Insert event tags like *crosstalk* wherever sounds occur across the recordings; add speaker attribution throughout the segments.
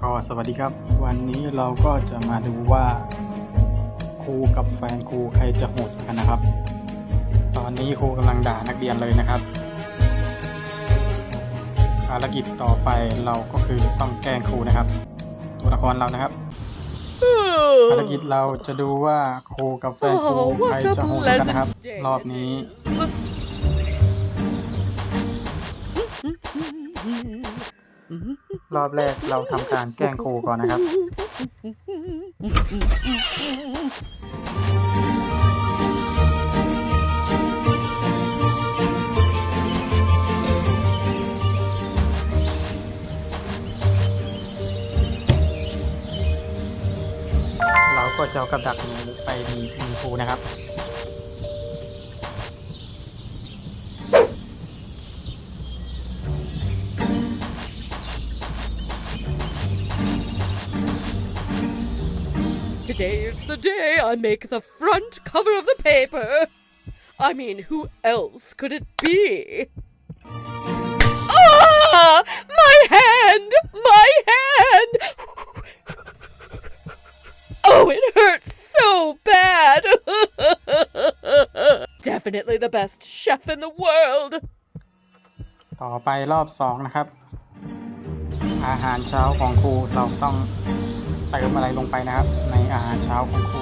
Speaker 1: ก็สวัสดีครับ วันนี้เราก็จะมาดูว่าครูกับแฟนครูใครจะโหดกันนะครับ ตอนนี้ครูกำลังด่านักเรียนเลยนะครับ ภารกิจต่อไปเราก็คือต้องแกล้งครูนะครับ ตัวละครเรานะครับภารกิจเราจะดูว่าครูกับแฟนครูใครจะโหดกันนะครับ รอบนี้ รอบแรกเราทำการแกล้งครูก่อนนะครับ เราก็จะเอากับดักหนูไปมีมีครูนะครับ
Speaker 2: Today is the day I make the front cover of the paper. I mean, who else could it be? Ah! My hand! My hand! Oh, it hurts so bad! *laughs* Definitely the best chef in the world.
Speaker 1: ต่อไปรอบสองนะครับ อาหารเช้าของครูเราต้องเ ติมอะไรลงไปนะครับ ในอาหารเช้าของครู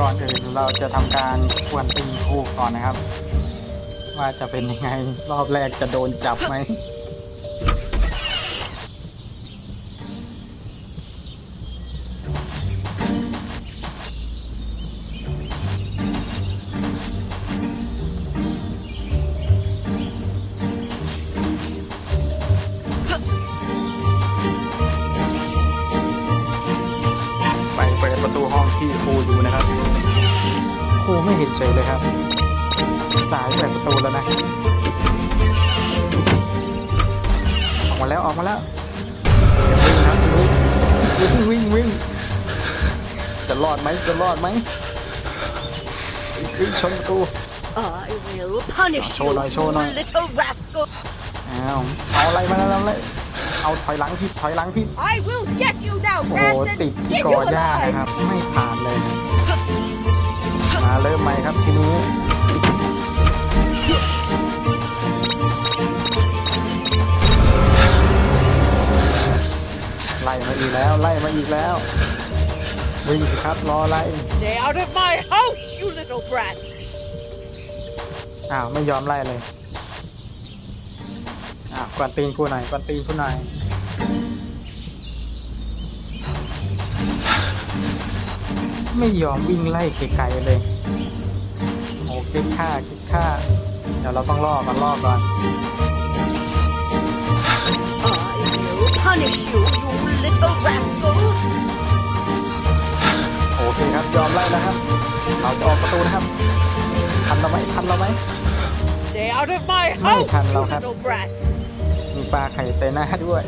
Speaker 1: ก่อนอื่นเราจะทำการควนตีครูก่อนนะครับ ว่าจะเป็นยังไงรอบแรกจะโดนจับไหม ห้องที่ครูอยู่นะครับครูไม่เห็นเฉยเลยครับ สายเปิดประตูแล้วนะออกมาแล้วออกมาแล้ววิ่งครับวิ่งวิ่งวิ่งจะรอดไหมจะรอดไหมวิ่งชนประตู
Speaker 3: I will punish
Speaker 1: Show
Speaker 3: you,
Speaker 1: này, show
Speaker 3: you
Speaker 1: này.
Speaker 3: little rascal.
Speaker 1: อ้าวเอาอะไรมาแล้วเลย เอาถอยหลังผิดถอยหลังผิด
Speaker 3: I will get you now,
Speaker 1: โอ้โห
Speaker 3: rats,
Speaker 1: ติด
Speaker 3: and
Speaker 1: ที่
Speaker 3: skin
Speaker 1: ก
Speaker 3: you
Speaker 1: อหญ้านะ
Speaker 3: alive.
Speaker 1: ครับ ไม่ผ่านเลย มาเริ่มใหม่ครับทีนี้ ไล่มาอีกแล้ว ไล่มาอีกแล้ววิ่งสิครับรอไล่
Speaker 3: Stay out of my house, you little brat.
Speaker 1: อ้าว ไม่ยอมไล่เลย อ้าวกวนตีนผู้หน่อยกวนตีนผู้หน่อยไม่ยอมวิ่งไล่ไกลๆเลยโอ้เก็บค่าเก็บค่า เดี๋ยวเราต้องล่อก่อนล่อก่อน
Speaker 3: I will punish you, you little rascals.
Speaker 1: โอเคครับ ยอมไล่แล้วครับเราจะออกประตูนะครับ ทันเราไหมทันเราไหม
Speaker 3: Stay out of my
Speaker 1: Mày
Speaker 3: house,
Speaker 1: thằng
Speaker 3: you
Speaker 1: nào hả?
Speaker 3: little brat.
Speaker 1: มีปลาไข่ใส่หน้าด้วย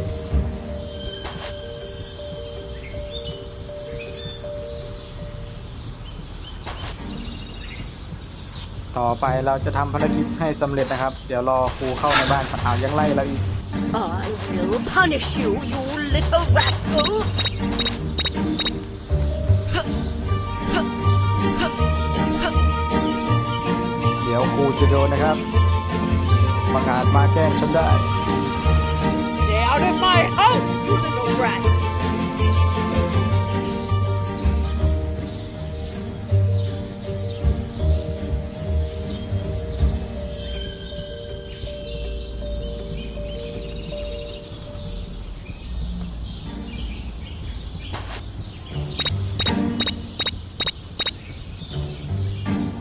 Speaker 1: ต่อไปเราจะทำภารกิจให้สำเร็จนะครับ เดี๋ยวรอครูเข้าในบ้านก่อนเอาวยังไล่เราอีก
Speaker 3: I will punish you, you little rascals.
Speaker 1: เดี๋ยวครูจะโดนนะครับบังอาจมาแกล้งฉันได้
Speaker 3: Stay out of my house, you little brat.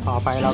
Speaker 1: ต่อไปเร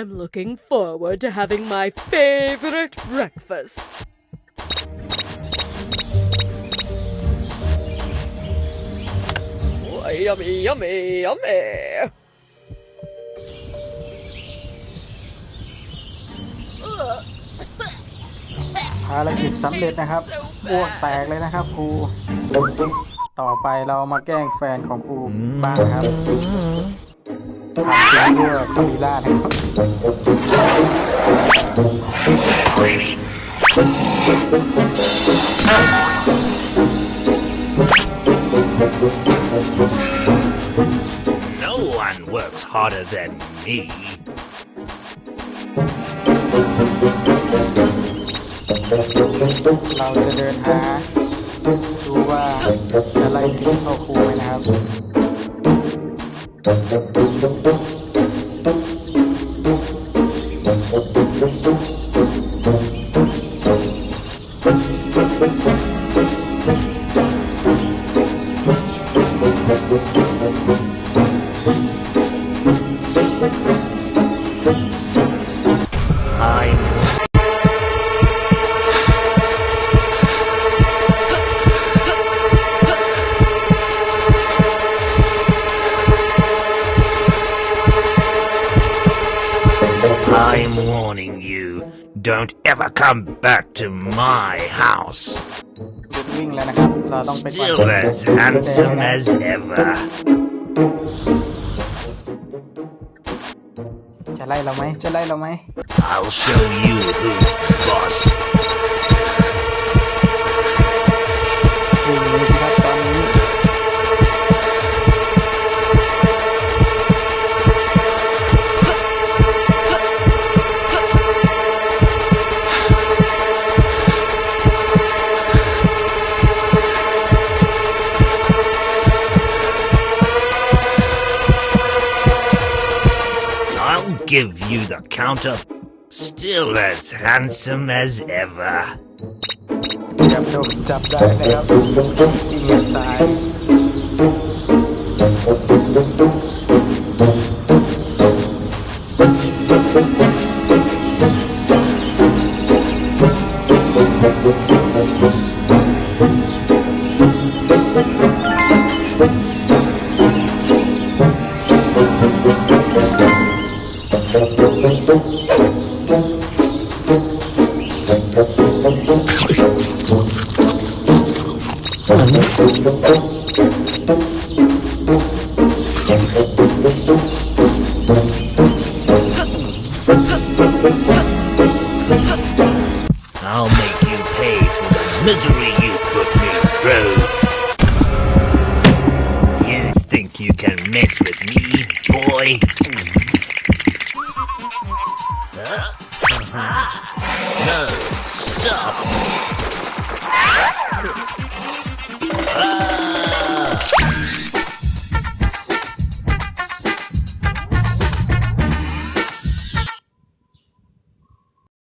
Speaker 2: I'm looking forward to having my favorite breakfast. Oh, yummy, yummy, yummy.
Speaker 1: ภารกิจสำเร็จนะครับอ้วกแตกเลยนะครับครูต่อไปเรามาแกล้งแฟนของครูบ้างนะครับ ทำเพื่อคาริล่านะครับ
Speaker 4: No one works harder than me.
Speaker 1: เราจะเดินหาดูว่าจะไล่กินเขาคูไหมนะครับ
Speaker 4: I'm Don't ever come back to my house.
Speaker 1: หยุดวิ่งแล้วนะครับ เราต้องไปกวาด
Speaker 4: Still as handsome as ever.
Speaker 1: จะไล่เราไหม จะไล่เราไหม
Speaker 4: I'll show you who's boss. Give you the counter. Still as handsome as ever. poquito No, stop. Ah!